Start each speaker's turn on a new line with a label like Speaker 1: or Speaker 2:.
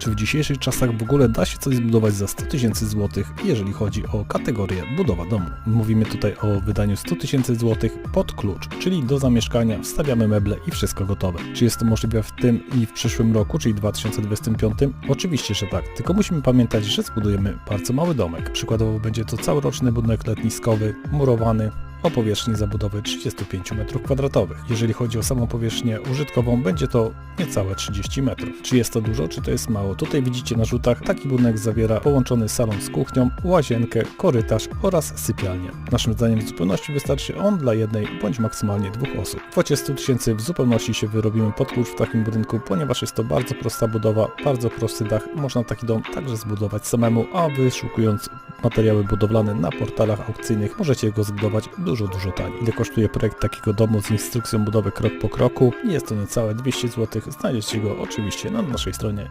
Speaker 1: Czy w dzisiejszych czasach w ogóle da się coś zbudować za 100 tysięcy złotych, jeżeli chodzi o kategorię budowa domu? Mówimy tutaj o wydaniu 100 tysięcy złotych pod klucz, czyli do zamieszkania wstawiamy meble i wszystko gotowe. Czy jest to możliwe w tym i w przyszłym roku, czyli 2025? Oczywiście, że tak, tylko musimy pamiętać, że zbudujemy bardzo mały domek. Przykładowo będzie to całoroczny budynek letniskowy, murowany, o powierzchni zabudowy 35 m2. Jeżeli chodzi o samą powierzchnię użytkową, będzie to niecałe 30 metrów. Czy jest to dużo, czy to jest mało? Tutaj widzicie na rzutach, taki budynek zawiera połączony salon z kuchnią, łazienkę, korytarz oraz sypialnię. Naszym zdaniem w zupełności wystarczy on dla jednej bądź maksymalnie dwóch osób. W kwocie 100 tysięcy w zupełności się wyrobimy pod klucz w takim budynku, ponieważ jest to bardzo prosta budowa, bardzo prosty dach. Można taki dom także zbudować samemu, a wyszukując materiały budowlane na portalach aukcyjnych możecie go zbudować dużo, dużo taniej. Ile kosztuje projekt takiego domu z instrukcją budowy krok po kroku? Jest to niecałe 200 zł. Znajdziecie go oczywiście na naszej stronie